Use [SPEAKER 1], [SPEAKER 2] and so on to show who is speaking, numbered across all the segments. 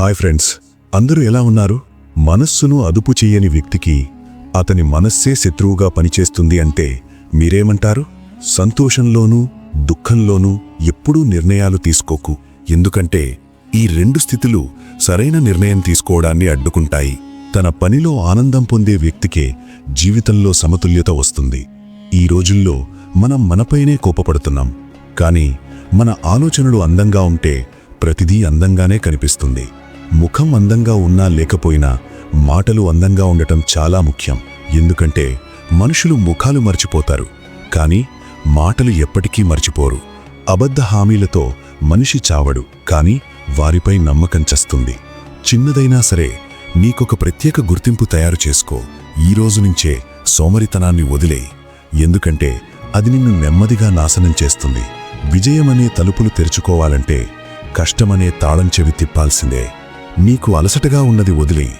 [SPEAKER 1] Hi friends అందరూ ఎలా ఉన్నారు? మనస్సును అదుపు చేయని వ్యక్తికి అతని మనస్సే శత్రువుగా పనిచేస్తుంది అంటే మీరేమంటారు? సంతోషంలోనూ దుఃఖంలోనూ ఎప్పుడూ నిర్ణయాలు తీసుకోకు. ఎందుకంటే ఈ రెండు స్థితులు సరైన నిర్ణయం తీసుకోవడాన్ని అడ్డుకుంటాయి. తన పనిలో ఆనందం పొందే వ్యక్తికే జీవితంలో సమతుల్యత వస్తుంది. ఈ రోజుల్లో మనం మనపైనే కోపపడుతున్నాం. కానీ మన ఆలోచనలు అందంగా ఉంటే ప్రతిదీ అందంగానే కనిపిస్తుంది. ముఖం అందంగా ఉన్నా లేకపోయినా మాటలు అందంగా ఉండటం చాలా ముఖ్యం. ఎందుకంటే మనుషులు ముఖాలు మర్చిపోతారు. కానీ మాటలు ఎప్పటికీ మర్చిపోరు. అబద్ధ హామీలతో మనిషి చావడు. కానీ వారిపై నమ్మకం చస్తుంది. చిన్నదైనా సరే నీకొక ప్రత్యేక గుర్తింపు తయారు చేసుకో. ఈ రోజు నుంచే సోమరితనాన్ని వదిలేయి. ఎందుకంటే అది నిన్ను నెమ్మదిగా నాశనం చేస్తుంది. విజయమనే తలుపులు తెరుచుకోవాలంటే కష్టమనే తాళం చెవి తిప్పాల్సిందే. నీకు అలసటగా ఉన్నది వదిలి.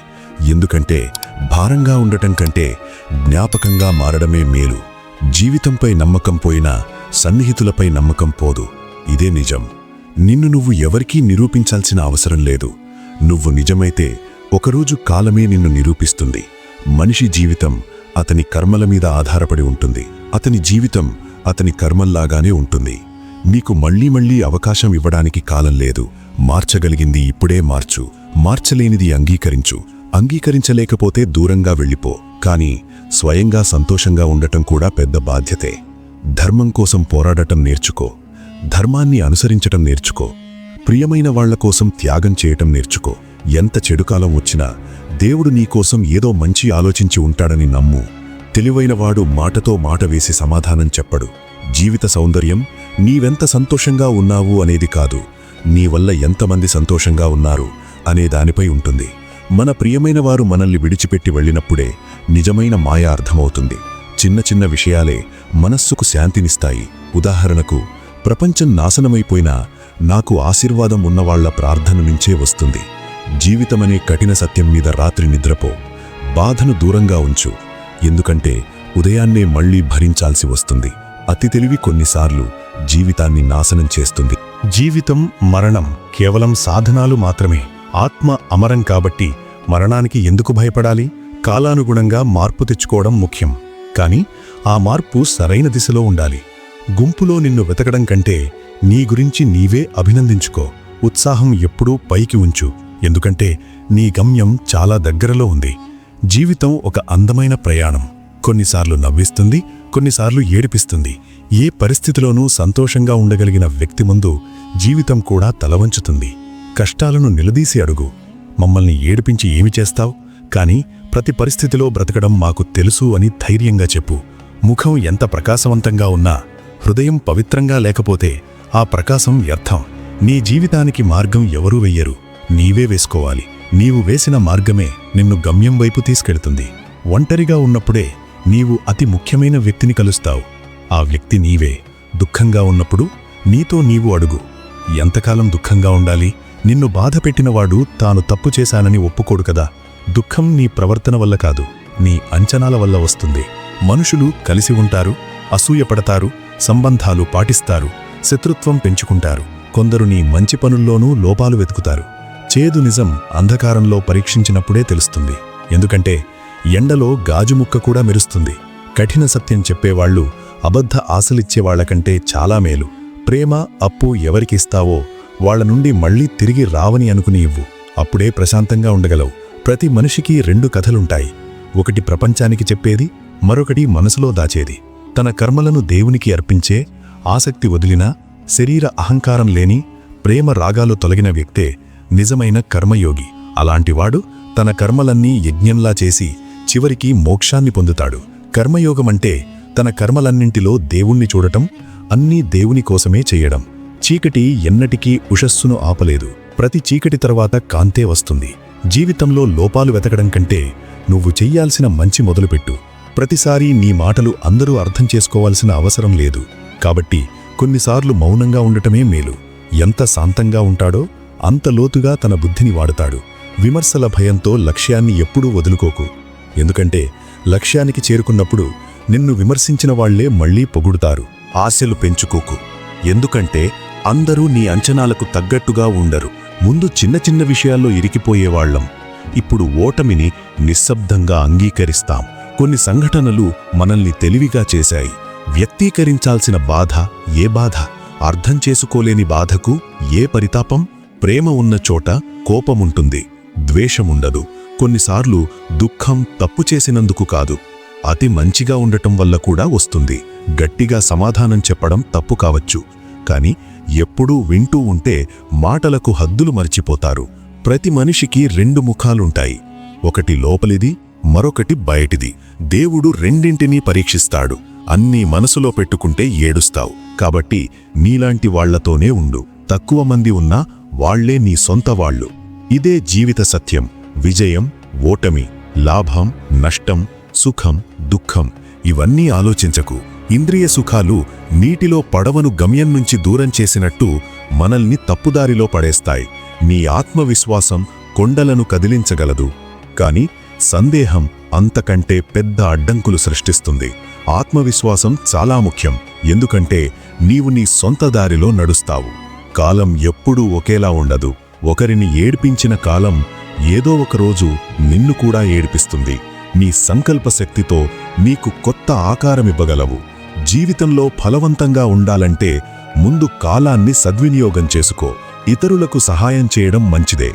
[SPEAKER 1] ఎందుకంటే భారంగా ఉండటం కంటే జ్ఞాపకంగా మారడమే మేలు. జీవితంపై నమ్మకం పోయినా సన్నిహితులపై నమ్మకం పోదు. ఇదే నిజం. నిన్ను నువ్వు ఎవరికీ నిరూపించాల్సిన అవసరం లేదు. నువ్వు నిజమైతే ఒకరోజు కాలమే నిన్ను నిరూపిస్తుంది. మనిషి జీవితం అతని కర్మల మీద ఆధారపడి ఉంటుంది. అతని జీవితం అతని కర్మల్లాగానే ఉంటుంది. నీకు మళ్ళీ మళ్ళీ అవకాశం ఇవ్వడానికి కాలం లేదు. మార్చగలిగింది ఇప్పుడే మార్చు. మార్చలేనిది అంగీకరించు. అంగీకరించలేకపోతే దూరంగా వెళ్ళిపో. కానీ స్వయంగా సంతోషంగా ఉండటం కూడా పెద్ద బాధ్యతే. ధర్మం కోసం పోరాడటం నేర్చుకో. ధర్మాన్ని అనుసరించటం నేర్చుకో. ప్రియమైన వాళ్ళ కోసం త్యాగం చేయటం నేర్చుకో. ఎంత చెడుకాలం వచ్చినా దేవుడు నీకోసం ఏదో మంచి ఆలోచించి ఉంటాడని నమ్ము. తెలివైనవాడు మాటతో మాట వేసి సమాధానం చెప్పడు. జీవిత సౌందర్యం నీవెంత సంతోషంగా ఉన్నావు అనేది కాదు. నీ వల్ల ఎంతమంది సంతోషంగా ఉన్నారు? అనే దానిపై ఉంటుంది. మన ప్రియమైన వారు మనల్ని విడిచిపెట్టి వెళ్ళినప్పుడే నిజమైన మాయ అర్థమవుతుంది. చిన్న చిన్న విషయాలే మనస్సుకు శాంతినిస్తాయి. ఉదాహరణకు ప్రపంచం నాశనమైపోయినా నాకు ఆశీర్వాదం ఉన్నవాళ్ళ ప్రార్థన నుంచే వస్తుంది. జీవితమనే కఠిన సత్యం మీద రాత్రి నిద్రపో. బాధను దూరంగా ఉంచు. ఎందుకంటే ఉదయాన్నే మళ్ళీ భరించాల్సి వస్తుంది. అతి తెలివి కొన్నిసార్లు జీవితాన్ని నాశనం చేస్తుంది. జీవితం మరణం కేవలం సాధనాలు మాత్రమే. ఆత్మ అమరం కాబట్టి మరణానికి ఎందుకు భయపడాలి? కాలానుగుణంగా మార్పు తెచ్చుకోవడం ముఖ్యం. కానీ ఆ మార్పు సరైన దిశలో ఉండాలి. గుంపులో నిన్ను వెతకడం కంటే నీ గురించి నీవే అభినందించుకో. ఉత్సాహం ఎప్పుడూ పైకి ఉంచు. ఎందుకంటే నీ గమ్యం చాలా దగ్గరలో ఉంది. జీవితం ఒక అందమైన ప్రయాణం. కొన్నిసార్లు నవ్విస్తుంది కొన్నిసార్లు ఏడిపిస్తుంది. ఏ పరిస్థితిలోనూ సంతోషంగా ఉండగలిగిన వ్యక్తి ముందు జీవితం కూడా తలవంచుతుంది. కష్టాలను నిలదీసి అడుగు. మమ్మల్ని ఏడిపించి ఏమి చేస్తావు? కాని ప్రతి పరిస్థితిలో బ్రతకడం మాకు తెలుసు అని ధైర్యంగా చెప్పు. ముఖం ఎంత ప్రకాశవంతంగా ఉన్నా హృదయం పవిత్రంగా లేకపోతే ఆ ప్రకాశం వ్యర్థం. నీ జీవితానికి మార్గం ఎవరూ వెయ్యరు. నీవే వేసుకోవాలి. నీవు వేసిన మార్గమే నిన్ను గమ్యం వైపు తీసుకెళ్తుంది. ఒంటరిగా ఉన్నప్పుడే నీవు అతి ముఖ్యమైన వ్యక్తిని కలుస్తావు. ఆ వ్యక్తి నీవే. దుఃఖంగా ఉన్నప్పుడు నీతో నీవు అడుగు. ఎంతకాలం దుఃఖంగా ఉండాలి? నిన్ను బాధపెట్టినవాడు తాను తప్పు చేశానని ఒప్పుకోడు కదా. దుఃఖం నీ ప్రవర్తన వల్ల కాదు నీ అంచనాల వల్ల వస్తుంది. మనుషులు కలిసి ఉంటారు అసూయపడతారు సంబంధాలు పాటిస్తారు శత్రుత్వం పెంచుకుంటారు. కొందరు నీ మంచి పనుల్లోనూ లోపాలు వెతుకుతారు. చేదు నిజం అంధకారంలో పరీక్షించినప్పుడే తెలుస్తుంది. ఎందుకంటే ఎండలో గాజుముక్క కూడా మెరుస్తుంది. కఠిన సత్యం చెప్పేవాళ్ళు అబద్ధ ఆశలిచ్చేవాళ్ళకంటే చాలా మేలు. ప్రేమ అప్పు ఎవరికిస్తావో వాళ్ళ నుండి మళ్ళీ తిరిగి రావని అనుకుని ఇవ్వు. అప్పుడే ప్రశాంతంగా ఉండగలవు. ప్రతి మనిషికి రెండు కథలుంటాయి. ఒకటి ప్రపంచానికి చెప్పేది మరొకటి మనసులో దాచేది. తన కర్మలను దేవునికి అర్పించే ఆసక్తి వదిలినా శరీర అహంకారం లేని ప్రేమ రాగాలు తొలగిన వ్యక్తే నిజమైన కర్మయోగి. అలాంటివాడు తన కర్మలన్నీ యజ్ఞంలా చేసి చివరికి మోక్షాన్ని పొందుతాడు. కర్మయోగమంటే తన కర్మలన్నింటిలో దేవుణ్ణి చూడటం అన్నీ దేవుని కోసమే చేయడం. చీకటి ఎన్నటికీ ఉషస్సును ఆపలేదు. ప్రతి చీకటి తర్వాత కాంతే వస్తుంది. జీవితంలో లోపాలు వెతకడం కంటే నువ్వు చెయ్యాల్సిన మంచి మొదలుపెట్టు. ప్రతిసారీ నీ మాటలు అందరూ అర్థం చేసుకోవాల్సిన అవసరం లేదు. కాబట్టి కొన్నిసార్లు మౌనంగా ఉండటమే మేలు. ఎంత శాంతంగా ఉంటాడో అంత లోతుగా తన బుద్ధిని వాడతాడు. విమర్శల భయంతో లక్ష్యాన్ని ఎప్పుడూ వదులుకోకు. ఎందుకంటే లక్ష్యానికి చేరుకున్నప్పుడు నిన్ను విమర్శించిన వాళ్ళే మళ్ళీ పొగుడుతారు. ఆశలు పెంచుకోకు. ఎందుకంటే అందరూ నీ అంచనాలకు తగ్గట్టుగా ఉండరు. ముందు చిన్న చిన్న విషయాల్లో ఇరికిపోయేవాళ్ళం ఇప్పుడు ఓటమిని నిశ్శబ్దంగా అంగీకరిస్తాం. కొన్ని సంఘటనలు మనల్ని తెలివిగా చేశాయి. వ్యక్తీకరించాల్సిన బాధ ఏ బాధ? అర్థం చేసుకోలేని బాధకు ఏ పరితాపం? ప్రేమ ఉన్న చోట కోపముంటుంది. ద్వేషముండదు. కొన్నిసార్లు దుఃఖం తప్పు చేసినందుకు కాదు. అతి మంచిగా ఉండటం వల్ల కూడా వస్తుంది. గట్టిగా సమాధానం చెప్పడం తప్పు కావచ్చు. కాని ఎప్పుడూ వింటూ ఉంటే మాటలకు హద్దులు మర్చిపోతారు. ప్రతి మనిషికి రెండు ముఖాలుంటాయి. ఒకటి లోపలిది మరొకటి బయటిది. దేవుడు రెండింటినీ పరీక్షిస్తాడు. అన్నీ మనసులో పెట్టుకుంటే ఏడుస్తావు. కాబట్టి నీలాంటి వాళ్ళతోనే ఉండు. తక్కువ మంది ఉన్నా వాళ్ళే నీ సొంత వాళ్ళు. ఇదే జీవిత సత్యం. విజయం ఓటమి లాభం నష్టం సుఖం దుఃఖం. ఇవన్నీ ఆలోచించకు. ఇంద్రియ సుఖాలు నీటిలో పడవను గమ్యం నుంచి దూరం చేసినట్టు మనల్ని తప్పుదారిలో పడేస్తాయి. నీ ఆత్మవిశ్వాసం కొండలను కదిలించగలదు. కాని సందేహం అంతకంటే పెద్ద అడ్డంకులు సృష్టిస్తుంది. ఆత్మవిశ్వాసం చాలా ముఖ్యం. ఎందుకంటే నీవు నీ సొంత దారిలో నడుస్తావు. కాలం ఎప్పుడూ ఒకేలా ఉండదు. ఒకరిని ఏడ్పించిన కాలం ఏదో ఒకరోజు నిన్ను కూడా ఏడిపిస్తుంది. నీ సంకల్ప శక్తితో నీకు కొత్త ఆకారమివ్వగలవు జీవితంలో ఫలవంతంగా ఉండాలంటే ముందు కాలాన్ని సద్వినియోగం చేసుకో. ఇతరులకు సహాయం చేయడం మంచిదే.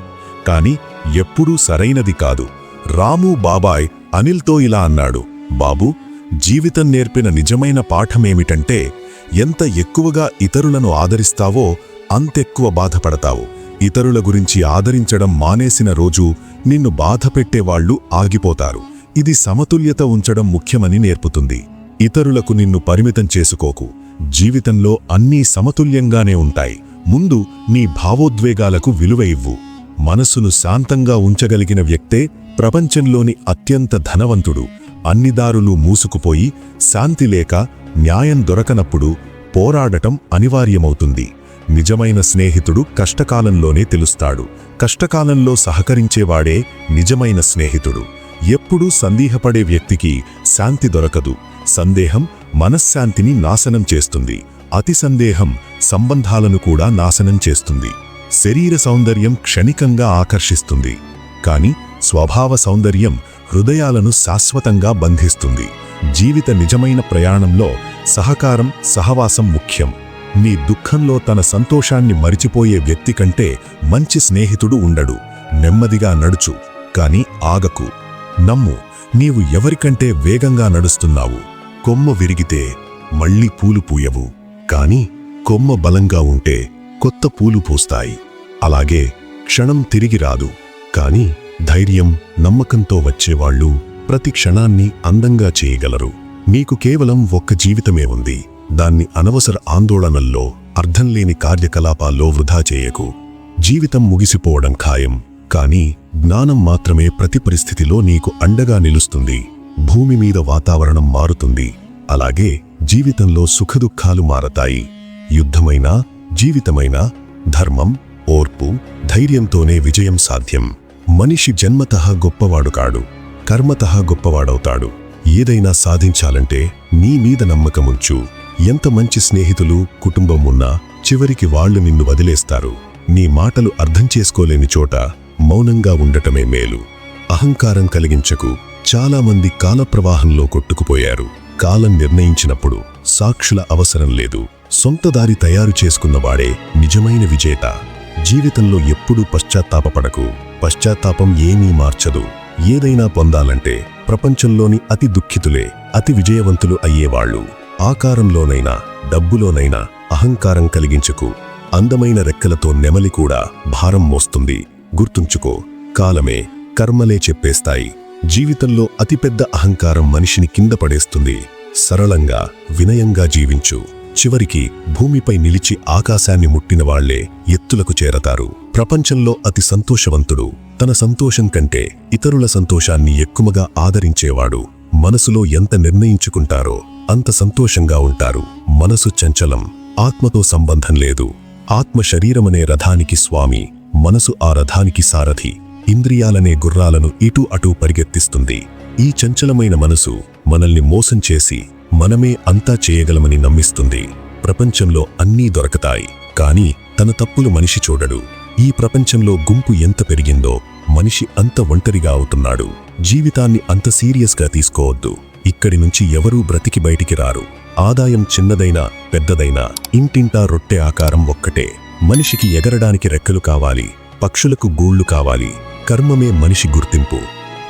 [SPEAKER 1] కాని ఎప్పుడూ సరైనది కాదు. రాము బాబాయ్ అనిల్తో ఇలా అన్నాడు. బాబూ జీవితం నేర్పిన నిజమైన పాఠమేమిటంటే ఎంత ఎక్కువగా ఇతరులను ఆదరిస్తావో అంతెక్కువ బాధపడతావు. ఇతరుల గురించి ఆదరించడం మానేసిన రోజు నిన్ను బాధపెట్టేవాళ్ళు ఆగిపోతారు. ఇది సమతుల్యత ఉంచడం ముఖ్యమని నేర్పుతుంది. ఇతరులకు నిన్ను పరిమితం చేసుకోకు. జీవితంలో అన్నీ సమతుల్యంగానే ఉంటాయి. ముందు నీ భావోద్వేగాలకు విలువ ఇవ్వు. మనసును శాంతంగా ఉంచగలిగిన వ్యక్తే ప్రపంచంలోని అత్యంత ధనవంతుడు. అన్ని దారులు మూసుకుపోయి శాంతి లేక న్యాయం దొరకనప్పుడు పోరాడటం అనివార్యమవుతుంది. నిజమైన స్నేహితుడు కష్టకాలంలోనే తెలుస్తాడు. కష్టకాలంలో సహకరించేవాడే నిజమైన స్నేహితుడు. ఎప్పుడూ సందేహపడే వ్యక్తికి శాంతి దొరకదు. సందేహం మనశ్శాంతిని నాశనం చేస్తుంది. అతి సందేహం సంబంధాలను కూడా నాశనం చేస్తుంది. శరీర సౌందర్యం క్షణికంగా ఆకర్షిస్తుంది. కాని స్వభావ సౌందర్యం హృదయాలను శాశ్వతంగా బంధిస్తుంది. జీవిత నిజమైన ప్రయాణంలో సహకారం సహవాసం ముఖ్యం. నీ దుఃఖంలో తన సంతోషాన్ని మరిచిపోయే వ్యక్తి కంటే మంచి స్నేహితుడు ఉండడు. నెమ్మదిగా నడుచు. కాని ఆగకు. నమ్ము నీవు ఎవరికంటే వేగంగా నడుస్తున్నావు. కొమ్మ విరిగితే మళ్ళీ పూలు పూయవు. కాని కొమ్మ బలంగా ఉంటే కొత్త పూలు పూస్తాయి. అలాగే క్షణం తిరిగి రాదు. కాని ధైర్యం నమ్మకంతో వచ్చేవాళ్ళు ప్రతి క్షణాన్ని అందంగా చేయగలరు. నీకు కేవలం ఒక్క జీవితమే ఉంది. దాన్ని అనవసర ఆందోళనల్లో అర్థంలేని కార్యకలాపాల్లో వృధా చేయకు. జీవితం ముగిసిపోవడం ఖాయం. కానీ జ్ఞానం మాత్రమే ప్రతి పరిస్థితిలో నీకు అండగా నిలుస్తుంది. భూమి మీద వాతావరణం మారుతుంది. అలాగే జీవితంలో సుఖదుఖాలు మారతాయి. యుద్ధమైనా జీవితమైనా ధర్మం ఓర్పు ధైర్యంతోనే విజయం సాధ్యం. మనిషి జన్మతః గొప్పవాడు కాడు. కర్మతః గొప్పవాడవుతాడు. ఏదైనా సాధించాలంటే నీ మీద నమ్మకముంచు. ఎంత మంచి స్నేహితులు కుటుంబం ఉన్నా చివరికి వాళ్ళు నిన్ను వదిలేస్తారు. నీ మాటలు అర్థం చేసుకోలేని చోట మౌనంగా ఉండటమే మేలు. అహంకారం కలిగించకు. చాలామంది కాలప్రవాహంలో కొట్టుకుపోయారు. కాలం నిర్ణయించినప్పుడు సాక్షుల అవసరం లేదు. సొంత దారి తయారు చేసుకున్నవాడే నిజమైన విజేత. జీవితంలో ఎప్పుడూ పశ్చాత్తాపపడకు. పశ్చాత్తాపం ఏమీ మార్చదు. ఏదైనా పొందాలంటే ప్రపంచంలోని అతి దుఃఖితులే అతి విజయవంతులు అయ్యేవాళ్ళు. ఆకారంలోనైనా డబ్బులోనైనా అహంకారం కలిగించకు. అందమైన రెక్కలతో నెమలి కూడా భారం మోస్తుంది. గుర్తుంచుకో కాలమే కర్మలే చెప్పేస్తాయి. జీవితంలో అతిపెద్ద అహంకారం మనిషిని కింద పడేస్తుంది. సరళంగా వినయంగా జీవించు. చివరికి భూమిపై నిలిచి ఆకాశాన్ని ముట్టిన వాళ్ళే ఎత్తులకు చేరతారు. ప్రపంచంలో అతి సంతోషవంతుడు తన సంతోషం కంటే ఇతరుల సంతోషాన్ని ఎక్కువగా ఆదరించేవాడు. మనసులో ఎంత నిర్ణయించుకుంటారో అంత సంతోషంగా ఉంటారు. మనసు చంచలం ఆత్మతో సంబంధం లేదు. ఆత్మ శరీరమనే రథానికి స్వామి. మనసు ఆ రథానికి సారథి ఇంద్రియాలనే గుర్రాలను ఇటు అటు పరిగెత్తిస్తుంది. ఈ చంచలమైన మనసు మనల్ని మోసం చేసి మనమే అంతా చేయగలమని నమ్మిస్తుంది. ప్రపంచంలో అన్నీ దొరకతాయి కాని తన తప్పులు మనిషి చూడడు. ఈ ప్రపంచంలో గుంపు ఎంత పెరిగిందో మనిషి అంత ఒంటరిగా అవుతున్నాడు. జీవితాన్ని అంత సీరియస్గా తీసుకోవద్దు. ఇక్కడి నుంచి ఎవరూ బ్రతికి బయటికి రారు. ఆదాయం చిన్నదైనా పెద్దదైనా ఇంటింటా రొట్టె ఆకారం ఒక్కటే. మనిషికి ఎగరడానికి రెక్కలు కావాలి పక్షులకు గూళ్ళు కావాలి. కర్మమే మనిషి గుర్తింపు.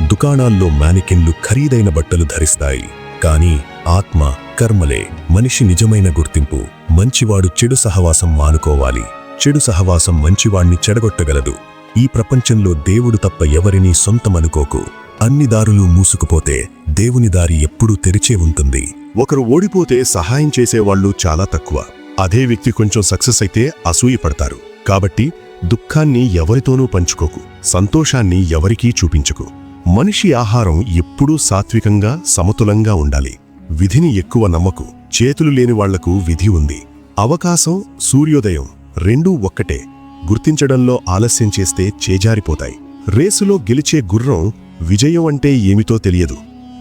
[SPEAKER 1] దుకాణాల్లో మానికిన్లు ఖరీదైన బట్టలు ధరిస్తాయి. కాని ఆత్మ కర్మలే మనిషి నిజమైన గుర్తింపు. మంచివాడు చెడు సహవాసం మానుకోవాలి. చెడు సహవాసం మంచివాణ్ణి చెడగొట్టగలదు. ఈ ప్రపంచంలో దేవుడు తప్ప ఎవరినీ సొంతమనుకోకు. అన్ని దారులు మూసుకుపోతే దేవుని దారి ఎప్పుడూ తెరిచే ఉంటుంది. ఒకరు ఓడిపోతే సహాయం చేసేవాళ్ళు చాలా తక్కువ. అదే వ్యక్తి కొంచెం సక్సెస్ అయితే అసూయపడతారు. కాబట్టి దుఃఖాన్ని ఎవరితోనూ పంచుకోకు. సంతోషాన్ని ఎవరికీ చూపించకు. మనిషి ఆహారం ఎప్పుడూ సాత్వికంగా సమతులంగా ఉండాలి. విధిని ఎక్కువ నమ్మకు. చేతులు లేని వాళ్ళకు విధి ఉంది. అవకాశం సూర్యోదయం. రెండూ ఒక్కటే. గుర్తించడంలో ఆలస్యం చేస్తే చేజారిపోతాయి. రేసులో గెలిచే గుర్రం విజయం అంటే ఏమిటో తెలియదు.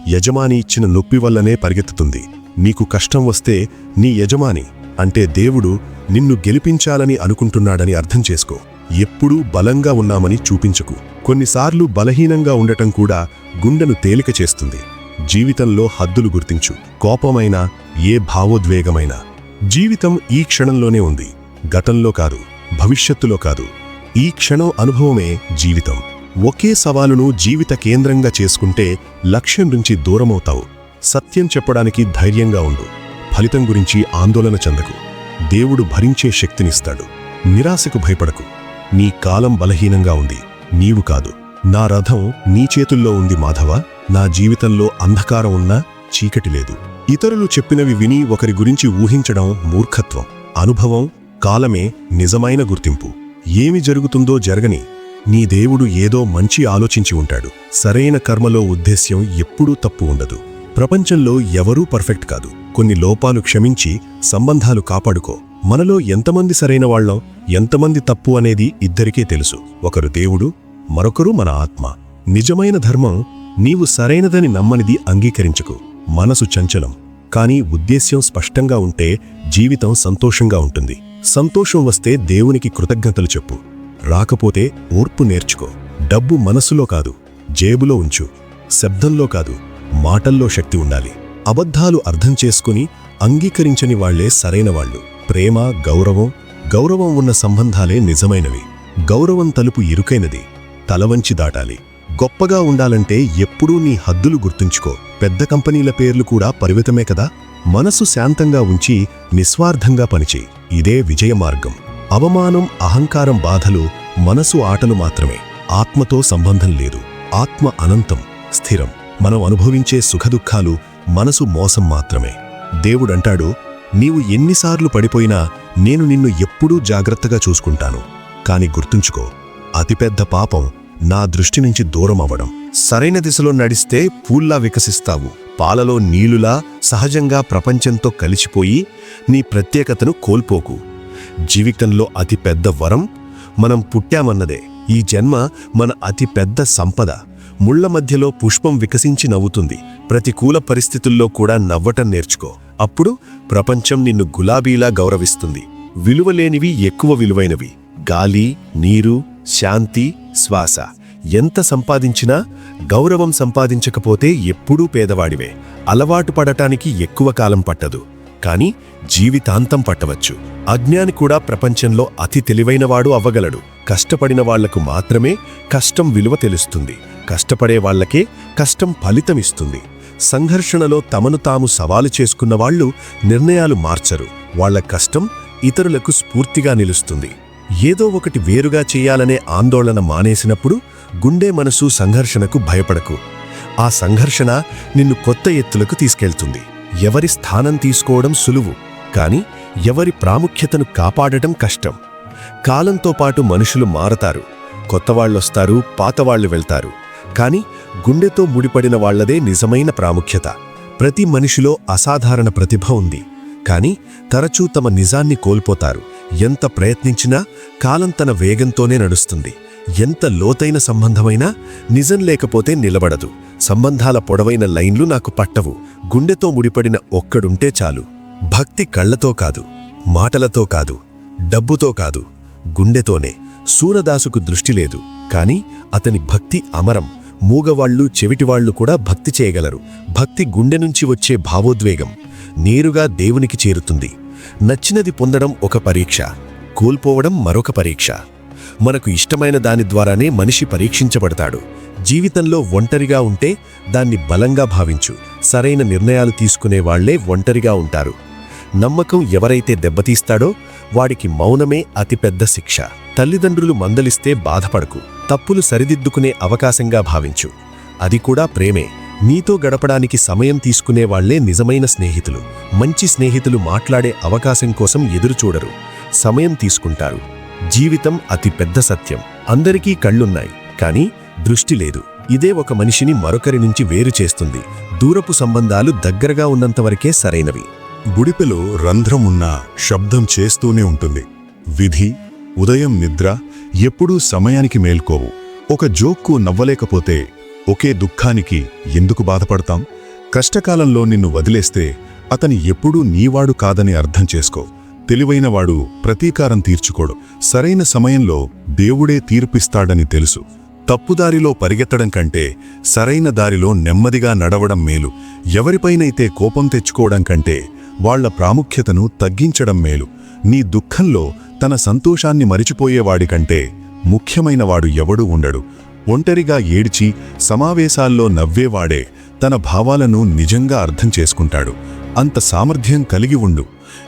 [SPEAKER 1] యజమాని ఇచ్చిన నొప్పి వల్లనే పరిగెత్తుతుంది. నీకు కష్టం వస్తే నీ యజమాని అంటే దేవుడు నిన్ను గెలిపించాలని అనుకుంటున్నాడని అర్థం చేసుకో. ఎప్పుడూ బలంగా ఉన్నామని చూపించకు. కొన్నిసార్లు బలహీనంగా ఉండటం కూడా గుండెను తేలిక చేస్తుంది. జీవితంలో హద్దులు గుర్తించు. కోపమైనా ఏ భావోద్వేగమైనా. జీవితం ఈ క్షణంలోనే ఉంది. గతంలో కాదు భవిష్యత్తులో కాదు. ఈ క్షణం అనుభవమే జీవితం. ఒకే సవాలును జీవిత కేంద్రంగా చేసుకుంటే లక్ష్యం నుంచి దూరమవుతావు. సత్యం చెప్పడానికి ధైర్యంగా ఉండు. ఫలితం గురించి ఆందోళన చెందకు. దేవుడు భరించే శక్తినిస్తాడు. నిరాశకు భయపడకు. నీ కాలం బలహీనంగా ఉంది. నీవు కాదు. నా రథం నీ చేతుల్లో ఉంది మాధవ. నా జీవితంలో అంధకారం ఉన్నా చీకటి లేదు. ఇతరులు చెప్పినవి విని ఒకరి గురించి ఊహించడం మూర్ఖత్వం. అనుభవం కాలమే నిజమైన గుర్తింపు. ఏమి జరుగుతుందో జరగని నీ దేవుడు ఏదో మంచి ఆలోచించి ఉంటాడు. సరైన కర్మలో ఉద్దేశ్యం ఎప్పుడూ తప్పు ఉండదు. ప్రపంచంలో ఎవరూ పర్ఫెక్ట్ కాదు. కొన్ని లోపాలు క్షమించి సంబంధాలు కాపాడుకో. మనలో ఎంతమంది సరైన వాళ్ళం ఎంతమంది తప్పు అనేది ఇద్దరికే తెలుసు. ఒకరు దేవుడు మరొకరు మన ఆత్మ. నిజమైన ధర్మం నీవు సరైనదని నమ్మనిది అంగీకరించకు. మనసు చంచలం కానీ ఉద్దేశ్యం స్పష్టంగా ఉంటే జీవితం సంతోషంగా ఉంటుంది. సంతోషం వస్తే దేవునికి కృతజ్ఞతలు చెప్పు. రాకపోతే ఓర్పు నేర్చుకో. డబ్బు మనసులో కాదు జేబులో ఉంచు. శబ్దంలో కాదు మాటల్లో శక్తి ఉండాలి. అబద్ధాలు అర్థం చేసుకుని అంగీకరించని వాళ్ళే సరైన వాళ్ళు. ప్రేమ గౌరవం గౌరవం ఉన్న సంబంధాలే నిజమైనవి. గౌరవం తలుపు ఇరుకైనది. తలవంచి దాటాలి. గొప్పగా ఉండాలంటే ఎప్పుడూ నీ హద్దులు గుర్తుంచుకో. పెద్ద కంపెనీల పేర్లు కూడా పరిమితమే కదా? మనసు శాంతంగా ఉంచి నిస్వార్థంగా పనిచేయి. ఇదే విజయ మార్గం. అవమానం అహంకారం బాధలు మనసు ఆటలు మాత్రమే. ఆత్మతో సంబంధం లేదు. ఆత్మ అనంతం స్థిరం. మనం అనుభవించే సుఖదుఖాలు మనసు మోసం మాత్రమే. దేవుడంటాడు నీవు ఎన్నిసార్లు పడిపోయినా నేను నిన్ను ఎప్పుడూ జాగ్రత్తగా చూసుకుంటాను. కాని గుర్తుంచుకో అతిపెద్ద పాపం నా దృష్టి నుంచి దూరం అవ్వడం. సరైన దిశలో నడిస్తే పూల్లా వికసిస్తావు. పాలలో నీలులా సహజంగా ప్రపంచంతో కలిసిపోయి నీ ప్రత్యేకతను కోల్పోకు. జీవితంలో అతి పెద్ద వరం మనం పుట్టామన్నదే. ఈ జన్మ మన అతి పెద్ద సంపద. ముళ్ళ మధ్యలో పుష్పం వికసించి నవ్వుతుంది. ప్రతికూల పరిస్థితుల్లో కూడా నవ్వటం నేర్చుకో. అప్పుడు ప్రపంచం నిన్ను గులాబీలా గౌరవిస్తుంది. విలువలేనివి ఎక్కువ విలువైనవి. గాలి నీరు శాంతి శ్వాస. ఎంత సంపాదించినా గౌరవం సంపాదించకపోతే ఎప్పుడూ పేదవాడివే. అలవాటు పడటానికి ఎక్కువ కాలం పట్టదు. కాని జీవితాంతం పట్టవచ్చు. అజ్ఞాని కూడా ప్రపంచంలో అతి తెలివైనవాడు అవ్వగలడు. కష్టపడిన వాళ్ళకు మాత్రమే కష్టం విలువ తెలుస్తుంది. కష్టపడే వాళ్ళకే కష్టం ఫలితమిస్తుంది సంఘర్షణలో తమను తాము సవాలు చేసుకున్న వాళ్ళు నిర్ణయాలు మార్చరు. వాళ్ళ కష్టం ఇతరులకు స్ఫూర్తిగా నిలుస్తుంది. ఏదో ఒకటి వేరుగా చెయ్యాలనే ఆందోళన మానేసినప్పుడు గుండె మనసు సంఘర్షణకు భయపడకు. ఆ సంఘర్షణ నిన్ను కొత్త ఎత్తులకు తీసుకెళ్తుంది. ఎవరి స్థానం తీసుకోవడం సులువు కాని ఎవరి ప్రాముఖ్యతను కాపాడటం కష్టం. కాలంతో పాటు మనుషులు మారతారు కొత్తవాళ్ళొస్తారు పాతవాళ్ళు వెళ్తారు కాని గుండెతో ముడిపడిన వాళ్ళదే నిజమైన ప్రాముఖ్యత. ప్రతి మనిషిలో అసాధారణ ప్రతిభ ఉంది కాని తరచూ తమ నిజాన్ని కోల్పోతారు. ఎంత ప్రయత్నించినా కాలం తన వేగంతోనే నడుస్తుంది. ఎంత లోతైన సంబంధమైనా నిజం లేకపోతే నిలబడదు. సంబంధాల పొడవైన లైన్లు నాకు పట్టవు. గుండెతో ముడిపడిన ఒక్కడుంటే చాలు. భక్తి కళ్ళతో కాదు మాటలతో కాదు డబ్బుతో కాదు గుండెతోనే.
[SPEAKER 2] సూరదాసుకు దృష్టి లేదు. కాని అతని భక్తి అమరం మూగవాళ్ళు చెవిటివాళ్ళు కూడా భక్తి చేయగలరు. భక్తి గుండె నుంచి వచ్చే భావోద్వేగం నేరుగా దేవునికి చేరుతుంది. నచ్చినది పొందడం ఒక పరీక్ష కోల్పోవడం మరొక పరీక్ష. మనకు ఇష్టమైన దాని ద్వారానే మనిషి పరీక్షించబడతాడు. జీవితంలో ఒంటరిగా ఉంటే దాన్ని బలంగా భావించు. సరైన నిర్ణయాలు తీసుకునే వాళ్ళే ఒంటరిగా ఉంటారు. నమ్మకం ఎవరైతే దెబ్బతీస్తాడో వాడికి మౌనమే అతిపెద్ద శిక్ష. తల్లిదండ్రులు మందలిస్తే బాధపడకు. తప్పులు సరిదిద్దుకునే అవకాశంగా భావించు. అది కూడా ప్రేమే. నీతో గడపడానికి సమయం తీసుకునే వాళ్ళే నిజమైన స్నేహితులు. మంచి స్నేహితులు మాట్లాడే అవకాశం కోసం ఎదురుచూడరు. సమయం తీసుకుంటారు. జీవితం అతి పెద్ద సత్యం. అందరికీ కళ్ళున్నాయి. కానీ దృష్టి లేదు. ఇదే ఒక మనిషిని మరొకరి నుంచి వేరు చేస్తుంది. దూరపు సంబంధాలు దగ్గరగా ఉన్నంతవరకే సరైనవి.
[SPEAKER 1] గుడిపెలో రంధ్రం ఉన్నా శబ్దం చేస్తూనే ఉంటుంది. విధి ఉదయం నిద్ర ఎప్పుడూ సమయానికి మేల్కోవు. ఒక జోక్కు నవ్వలేకపోతే ఒకే దుఃఖానికి ఎందుకు బాధపడతాం? కష్టకాలంలో నిన్ను వదిలేస్తే అతని ఎప్పుడూ నీవాడు కాదని అర్థం చేసుకో. తెలివైనవాడు ప్రతీకారం తీర్చుకోడు. సరైన సమయంలో దేవుడే తీర్పిస్తాడని తెలుసు. తప్పుదారిలో పరిగెత్తడం కంటే సరైన దారిలో నెమ్మదిగా నడవడం మేలు. ఎవరిపైనైతే కోపం తెచ్చుకోవడం కంటే వాళ్ళ ప్రాముఖ్యతను తగ్గించడం మేలు. నీ దుఃఖంలో తన సంతోషాన్ని మరిచిపోయేవాడికంటే ముఖ్యమైనవాడు ఎవడూ ఉండడు. ఒంటరిగా ఏడ్చి సమావేశాల్లో నవ్వేవాడే తన భావాలను నిజంగా అర్థం చేసుకుంటాడు. అంత సామర్థ్యం కలిగి ఉండు.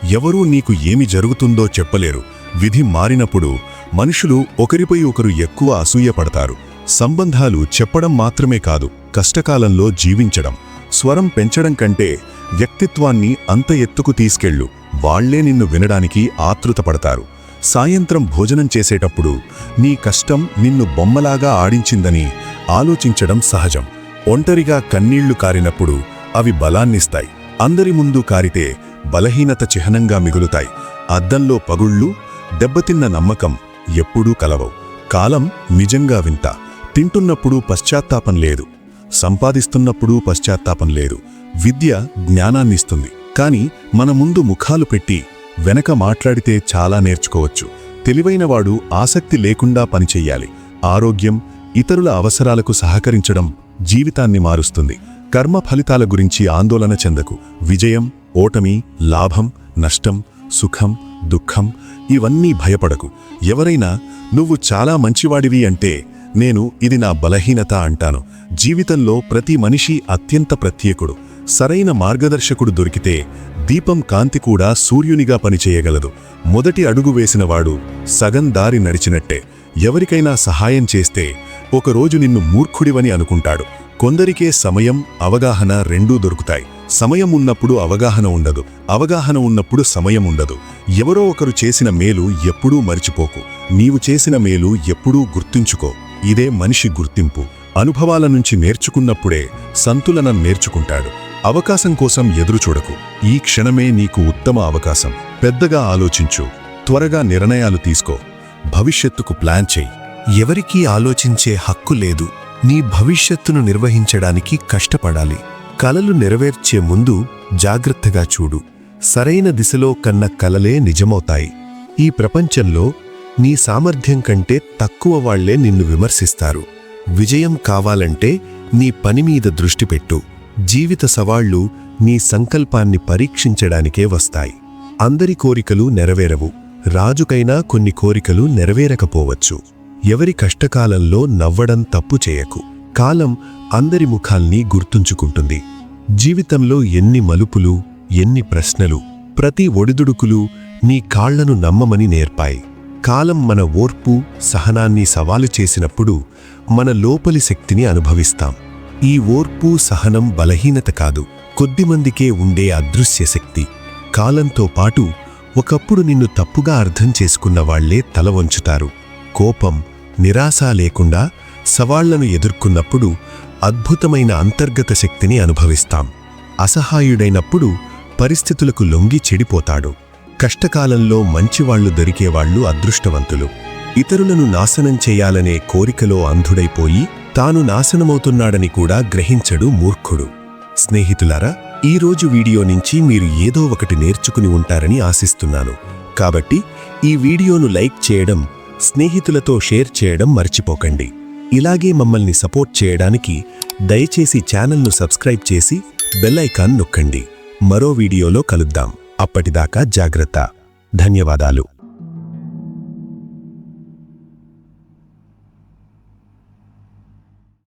[SPEAKER 1] ఎవరూ నీకు ఏమి జరుగుతుందో చెప్పలేరు. విధి మారినప్పుడు మనుషులు ఒకరిపై ఒకరు ఎక్కువ అసూయపడతారు సంబంధాలు చెప్పడం మాత్రమే కాదు కష్టకాలంలో జీవించడం. స్వరం పెంచడం కంటే వ్యక్తిత్వాన్ని అంత ఎత్తుకు తీసుకెళ్ళు. వాళ్ళే నిన్ను వినడానికి ఆతృతపడతారు. సాయంత్రం భోజనం చేసేటప్పుడు నీ కష్టం నిన్ను బొమ్మలాగా ఆడించిందని ఆలోచించడం సహజం. ఒంటరిగా కన్నీళ్ళు కారినప్పుడు అవి బలాన్నిస్తాయి. అందరి ముందు కారితే బలహీనత చిహ్నంగా మిగులుతాయి. అద్దంలో పగుళ్ళు దెబ్బతిన్న నమ్మకం ఎప్పుడూ కలవవు. కాలం నిజంగా వింత. తింటున్నప్పుడు పశ్చాత్తాపం లేదు. సంపాదిస్తున్నప్పుడు పశ్చాత్తాపం లేదు. విద్య జ్ఞానాన్నిస్తుంది. కాని మన ముందు ముఖాలు పెట్టి వెనక మాట్లాడితే చాలా నేర్చుకోవచ్చు. తెలివైనవాడు ఆసక్తి లేకుండా పనిచెయ్యాలి. ఆరోగ్యం ఇతరుల అవసరాలకు సహకరించడం జీవితాన్ని మారుస్తుంది. కర్మ ఫలితాల గురించి ఆందోళన చెందకు. విజయం ఓటమి లాభం నష్టం సుఖం దుఃఖం ఇవన్నీ భయపడకు. ఎవరైనా నువ్వు చాలా మంచివాడివి అంటే నేను ఇది నా బలహీనత అంటాను. జీవితంలో ప్రతి మనిషి అత్యంత ప్రత్యేకుడు. సరైన మార్గదర్శకుడు దొరికితే దీపం కాంతి కూడా సూర్యునిగా పనిచేయగలదు. మొదటి అడుగు వేసినవాడు సగం దారి నడిచినట్టే. ఎవరికైనా సహాయం చేస్తే ఒకరోజు నిన్ను మూర్ఖుడివని అనుకుంటాడు. కొందరికే సమయం అవగాహన రెండూ దొరుకుతాయి. సమయం ఉన్నప్పుడు అవగాహన ఉండదు. అవగాహన ఉన్నప్పుడు సమయం ఉండదు. ఎవరో ఒకరు చేసిన మేలు ఎప్పుడూ మరిచిపోకు. నీవు చేసిన మేలు ఎప్పుడూ గుర్తుంచుకో. ఇదే మనిషి గుర్తింపు. అనుభవాల నుంచి నేర్చుకున్నప్పుడే సంతులనం నేర్చుకుంటాడు. అవకాశం కోసం ఎదురుచూడకు ఈ క్షణమే నీకు ఉత్తమ అవకాశం. పెద్దగా ఆలోచించు. త్వరగా నిర్ణయాలు తీసుకో. భవిష్యత్తుకు ప్లాన్ చెయ్యి
[SPEAKER 2] ఎవరికీ ఆలోచించే హక్కు లేదు. నీ భవిష్యత్తును నిర్వహించడానికి కష్టపడాలి. కలలు నెరవేర్చే ముందు జాగ్రత్తగా చూడు. సరైన దిశలో కన్న కలలే నిజమవుతాయి. ఈ ప్రపంచంలో నీ సామర్థ్యం కంటే తక్కువ వాళ్ళే నిన్ను విమర్శిస్తారు. విజయం కావాలంటే నీ పని మీద దృష్టి పెట్టు. జీవిత సవాళ్ళు నీ సంకల్పాన్ని పరీక్షించడానికే వస్తాయి. అందరి కోరికలు నెరవేరవు. రాజుకైనా కొన్ని కోరికలు నెరవేరకపోవచ్చు. ఎవరి కష్టకాలంలో నవ్వడం తప్పు చేయకు. కాలం అందరి ముఖాల్ని గుర్తుంచుకుంటుంది. జీవితంలో ఎన్ని మలుపులు ఎన్ని ప్రశ్నలు ప్రతి ఒడిదుడుకులు నీ కాళ్ళను నమ్మమని నేర్పాయి. కాలం మన ఓర్పు సహనాన్ని సవాలు చేసినప్పుడు మన లోపలి శక్తిని అనుభవిస్తాం. ఈ ఓర్పు సహనం బలహీనత కాదు. కొద్దిమందికే ఉండే అదృశ్య శక్తి. కాలంతో పాటు ఒకప్పుడు నిన్ను తప్పుగా అర్థం చేసుకున్న వాళ్ళే తల వంచుతారు. కోపం నిరాశ లేకుండా సవాళ్ళను ఎదుర్కొన్నప్పుడు అద్భుతమైన అంతర్గత శక్తిని అనుభవిస్తాం. అసహాయుడైనప్పుడు పరిస్థితులకు లొంగి చెడిపోతాడు. కష్టకాలంలో మంచివాళ్ళు దొరికేవాళ్ళు అదృష్టవంతులు. ఇతరులను నాశనం చేయాలనే కోరికలో అంధుడైపోయి తాను నాశనమవుతున్నాడని కూడా గ్రహించడు మూర్ఖుడు. స్నేహితులారా ఈ రోజు వీడియో నుంచి మీరు ఏదో ఒకటి నేర్చుకుని ఉంటారని ఆశిస్తున్నాను. కాబట్టి ఈ వీడియోను లైక్ చేయడం స్నేహితులతో షేర్ చేయడం మర్చిపోకండి. ఇలాగే మమ్మల్ని సపోర్ట్ చేయడానికి దయచేసి ఛానల్ను సబ్స్క్రైబ్ చేసి బెల్ ఐకాన్ నొక్కండి. మరో వీడియోలో కలుద్దాం. అప్పటిదాకా జాగ్రత్త. ధన్యవాదాలు.